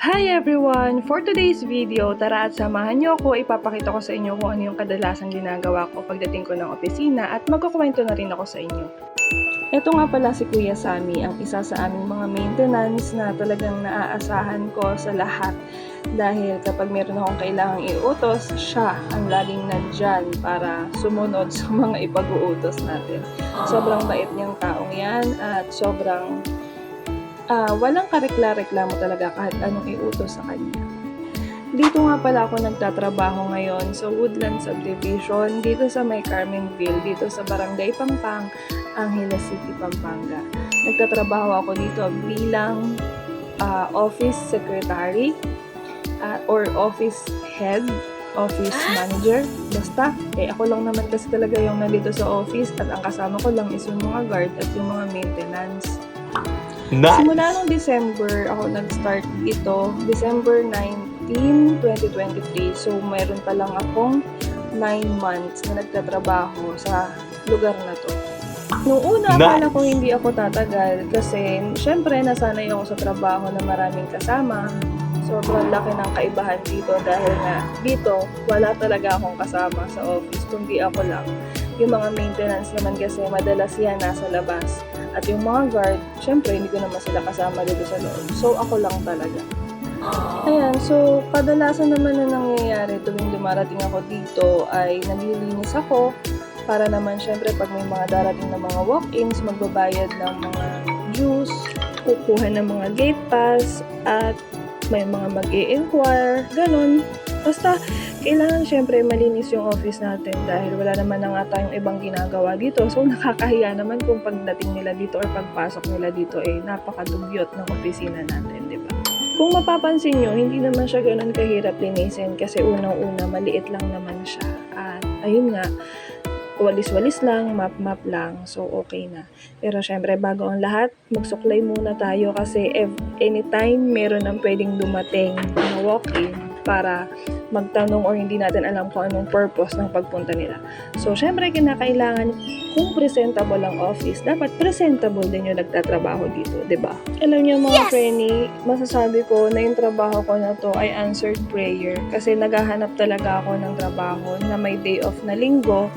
Hi everyone! For today's video, tara at samahan niyo ako. Ipapakita ko sa inyo kung ano yung kadalasan ginagawa ko pagdating ko ng opisina at magkukwento na rin ako sa inyo. Ito nga pala si Kuya Sami, ang isa sa aming mga maintenance na talagang naaasahan ko sa lahat. Dahil kapag meron akong kailangang iutos, siya ang laging nandyan para sumunod sa mga ipag-uutos natin. Sobrang bait niyang taong yan at sobrang ah, walang karekla-reklamo talaga kahit anong iutos sa kanya. Dito nga pala ako nagtatrabaho ngayon sa Woodland Subdivision, dito sa May Carmenville, dito sa Barangay Pampang, Angeles City, Pampanga. Nagtatrabaho ako dito bilang ah, office secretary ah, or office head, office manager. Basta, eh ako lang naman kasi talaga yung nandito sa office at ang kasama ko lang is yung mga guard at yung mga maintenance. Nice. Simula nung December ako nag-start dito, December 19, 2023. So, mayroon pa lang akong 9 months na nagtatrabaho sa lugar na to. Nung una, Nice. akala ko hindi ako tatagal kasi syempre nasanay ako sa trabaho na maraming kasama. Sobrang laki ng kaibahan dito dahil nga dito wala talaga akong kasama sa office kundi ako lang. Yung mga maintenance naman kasi madalas yan nasa labas. At yung mga guard, syempre hindi ko naman sila kasama dito sa loob. So ako lang talaga. Ayan, so kadalasan naman na nangyayari tuwing dumarating ako dito ay naglilinis ako para naman syempre pag may mga darating na mga walk-ins, magbabayad ng mga juice, kukuha ng mga gate pass, at may mga mag inquire ganun. Basta, kailangan syempre malinis yung office natin dahil wala naman na nga tayong ibang ginagawa dito. So, nakakahiya naman kung pagdating nila dito or pagpasok nila dito eh napakadugyot ng opisina natin, di ba? Kung mapapansin nyo, hindi naman siya ganun kahirap linisin kasi unang-una maliit lang naman siya. At ayun nga, walis-walis lang, map-map lang, so okay na. Pero syempre, bago ang lahat, magsuklay muna tayo kasi anytime meron ang pwedeng dumating na walk-in para magtanong or hindi natin alam kung anong purpose ng pagpunta nila. So, syempre, kinakailangan kung presentable ang office, dapat presentable din yung nagtatrabaho dito, 'di ba? Alam niyo mga Frenny, masasabi ko na yung trabaho ko na to ay answered prayer kasi naghahanap talaga ako ng trabaho na may day off na linggo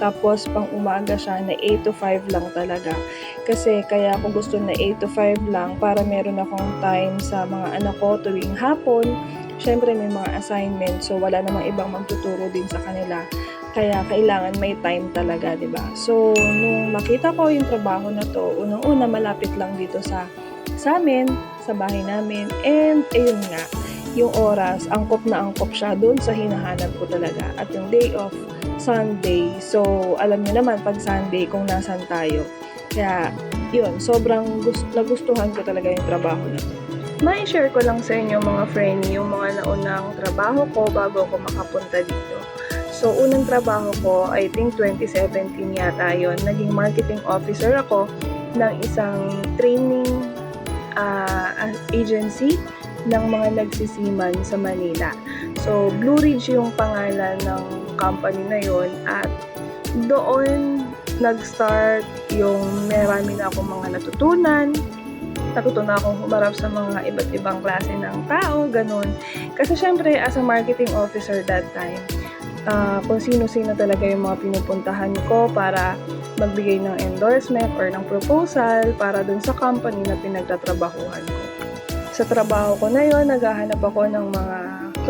tapos pang umaga siya na 8 to 5 lang talaga. Kasi kaya ako gusto na 8 to 5 lang para meron akong time sa mga anak ko tuwing hapon. Siyempre may mga assignment so wala namang ibang magtuturo din sa kanila. Kaya kailangan may time talaga, 'di ba? So nung makita ko yung trabaho na to, unang-una malapit lang dito sa sa amin, sa bahay namin. And ayun nga, yung oras, angkop na angkop siya doon sa hinahanap ko talaga. At yung day off, Sunday. So, alam niyo naman pag Sunday kung nasan tayo. Kaya, yun, sobrang gust- nagustuhan ko talaga yung trabaho na to. Ma-share ko lang sa inyo mga friend yung mga naunang trabaho ko bago ako makapunta dito. So, unang trabaho ko, I think 2017 yata yon Naging marketing officer ako ng isang training ah, agency ng mga nagsisiman sa Manila. So, Blue Ridge yung pangalan ng company na yon at doon nag-start yung marami na akong mga natutunan. Natutunan akong humarap sa mga iba't ibang klase ng tao, ganun. Kasi syempre, as a marketing officer that time, ah, kung sino-sino talaga yung mga pinupuntahan ko para magbigay ng endorsement or ng proposal para dun sa company na pinagtatrabahuhan ko. Sa trabaho ko na yon, naghahanap ako ng mga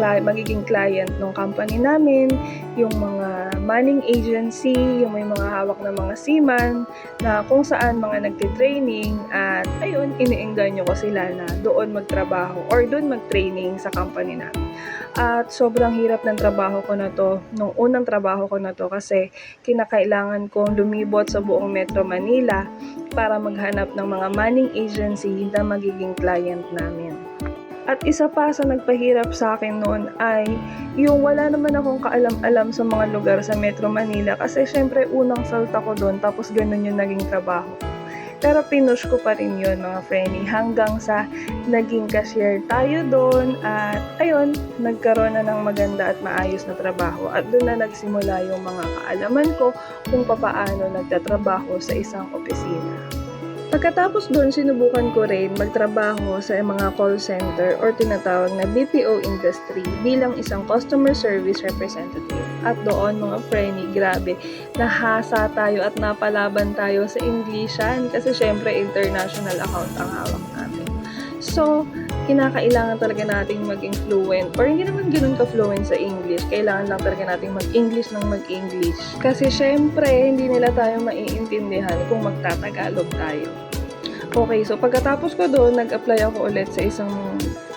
cli- magiging client ng company namin, yung mga manning agency, yung may mga hawak na mga seaman, na kung saan mga nagtitraining at ayun, iniengganyo ko sila na doon magtrabaho or doon magtraining sa company namin. At sobrang hirap ng trabaho ko na to, nung unang trabaho ko na to kasi kinakailangan kong lumibot sa buong Metro Manila para maghanap ng mga manning agency na magiging client namin. At isa pa sa nagpahirap sa akin noon ay yung wala naman akong kaalam-alam sa mga lugar sa Metro Manila kasi syempre unang salta ko doon tapos ganun yung naging trabaho. Pero pinush ko pa rin yun mga frenny hanggang sa naging cashier tayo doon at ayun, nagkaroon na ng maganda at maayos na trabaho at doon na nagsimula yung mga kaalaman ko kung papaano nagtatrabaho sa isang opisina. Pagkatapos doon, sinubukan ko rin magtrabaho sa mga call center or tinatawag na BPO industry bilang isang customer service representative. At doon mga preni, grabe, nahasa tayo at napalaban tayo sa Englishan kasi syempre international account ang hawak natin. So, kinakailangan talaga nating maging fluent or hindi naman ganun ka-fluent sa English. Kailangan lang talaga nating mag-English ng mag-English. Kasi syempre, hindi nila tayo maiintindihan kung magtatagalog tayo. Okay, so pagkatapos ko doon, nag-apply ako ulit sa isang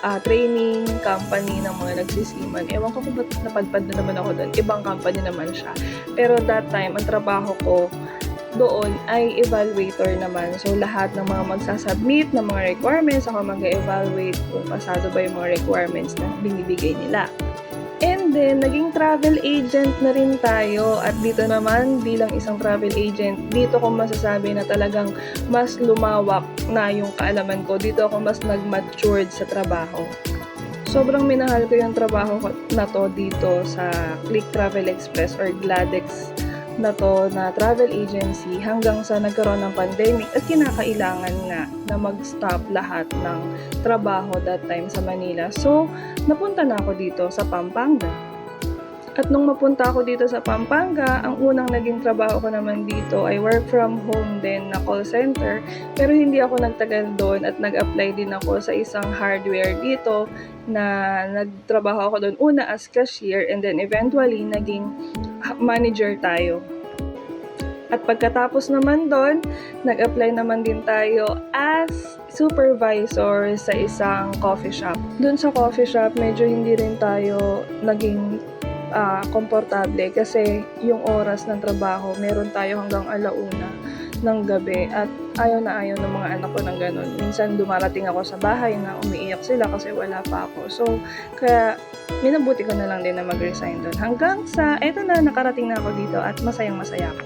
ah, training company ng mga nagsisiman. Ewan ko kung ba't napadpad na naman ako doon. Ibang company naman siya. Pero that time, ang trabaho ko doon ay evaluator naman. So, lahat ng mga magsasubmit ng mga requirements, ako mag-evaluate kung pasado ba yung mga requirements na binibigay nila. And then, naging travel agent na rin tayo. At dito naman, bilang isang travel agent, dito ko masasabi na talagang mas lumawak na yung kaalaman ko. Dito ako mas nag-matured sa trabaho. Sobrang minahal ko yung trabaho na to dito sa Click Travel Express or Gladex na to na travel agency hanggang sa nagkaroon ng pandemic at kinakailangan nga na mag-stop lahat ng trabaho that time sa Manila. So, napunta na ako dito sa Pampanga. At nung mapunta ako dito sa Pampanga, ang unang naging trabaho ko naman dito ay work from home din na call center. Pero hindi ako nagtagal doon at nag-apply din ako sa isang hardware dito na nagtrabaho ako doon una as cashier and then eventually naging manager tayo. At pagkatapos naman doon, nag-apply naman din tayo as supervisor sa isang coffee shop. Doon sa coffee shop, medyo hindi rin tayo naging ah, komportable kasi yung oras ng trabaho, meron tayo hanggang alauna ng gabi at ayaw na ayaw ng mga anak ko ng ganun. Minsan dumarating ako sa bahay na umiiyak sila kasi wala pa ako. So, kaya minabuti ko na lang din na mag-resign doon. Hanggang sa, eto na, nakarating na ako dito at masayang masaya ako.